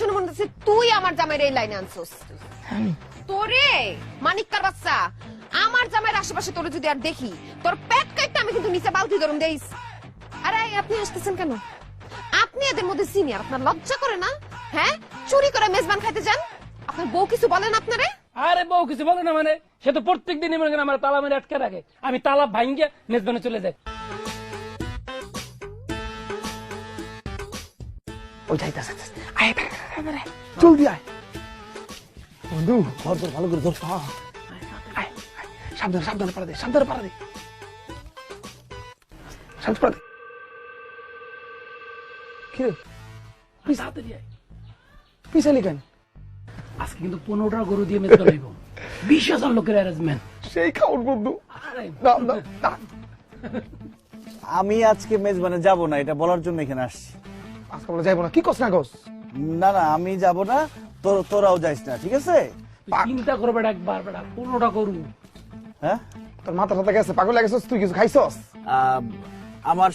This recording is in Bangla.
শুনে মনে হচ্ছে তুই আমার জামাইয়ের এই লাইনে আনছস। তোরে মানিক্কার বাচ্চা আমার জামাইয়ের আশেপাশে তোরে যদি আর দেখি তোর পেট কাটতে আমি কিন্তু নিচে বালতি ধরুন দেইস। আরে আপনি আসতেছেন কেন? আপনি এদের মধ্যে সিনিয়র আপনার লজ্জা করে না? হ্যাঁ? চুরি করে মেজবান খাইতে যান? আপনার বউ কিছু বলেন আপনারে? আরে বউ কিছু বলে না মানে? সে তো প্রত্যেক দিনই মনে করেন আমার তালা মেরে আটকে রাখে। আমি তালা ভাঙ্গে মেজবানে চলে যাই। ওই যাইতাছে আয় আয়, জলদি বন্ধু ঘর তোর ভালো করে ধর। আয়, আয়, সাবধানে সাবধানে পারা দে সাবধানে পারা দে। সাবধানে পারা দে। তাড়াতাড়ি আয়। পিছালি কেন? আজকে কিন্তু পনেরোটা গরু দিয়ে হইব। বিশ হাজার লোকের অ্যারেঞ্জমেন্ট সেই খাওয়ার বন্ধু। না না। আমি আজকে মেজবানে যাব না এটা বলার জন্য এখানে আসছি। আজকে বলে যাইবো না। কি কস না কস না না আমি যাব না তোর তোরাও যাইস না ঠিক আছে? চিন্তা করো বেটা একবার বেটা পনেরোটা করু। হ্যাঁ? তোর মাথা টাথা গেছে পাগল লাগেছিস তুই কিছু খাইছস? আম, আমার